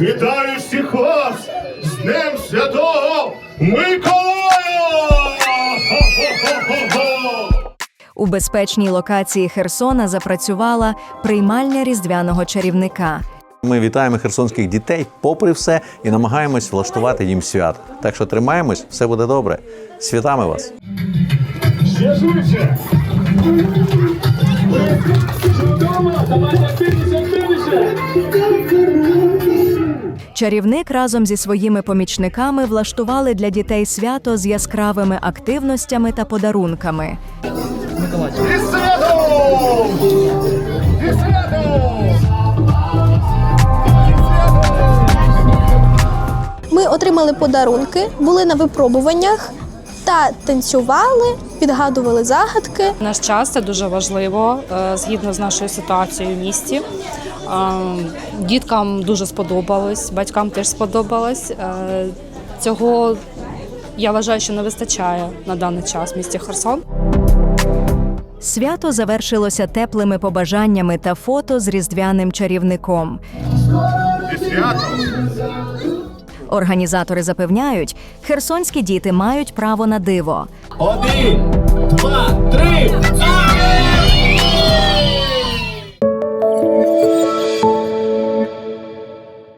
Вітаю всіх вас з Днем Святого Миколая! У безпечній локації Херсона запрацювала приймальня різдвяного чарівника. Ми вітаємо херсонських дітей, попри все, і намагаємось влаштувати їм свят. Так що тримаємось, все буде добре. Святами вас! Ще швидше! Давайте Чарівник разом зі своїми помічниками влаштували для дітей свято з яскравими активностями та подарунками. Ми отримали подарунки, були на випробуваннях та танцювали, підгадували загадки. Наш час це дуже важливо е, згідно з нашою ситуацією в місті. Е, Діткам дуже сподобалось, батькам теж сподобалось. Е, Цього я вважаю, що не вистачає на даний час в місті Херсон. Свято завершилося теплими побажаннями та фото з різдвяним чарівником. Свято! Організатори запевняють, херсонські діти мають право на диво. Один, два, три,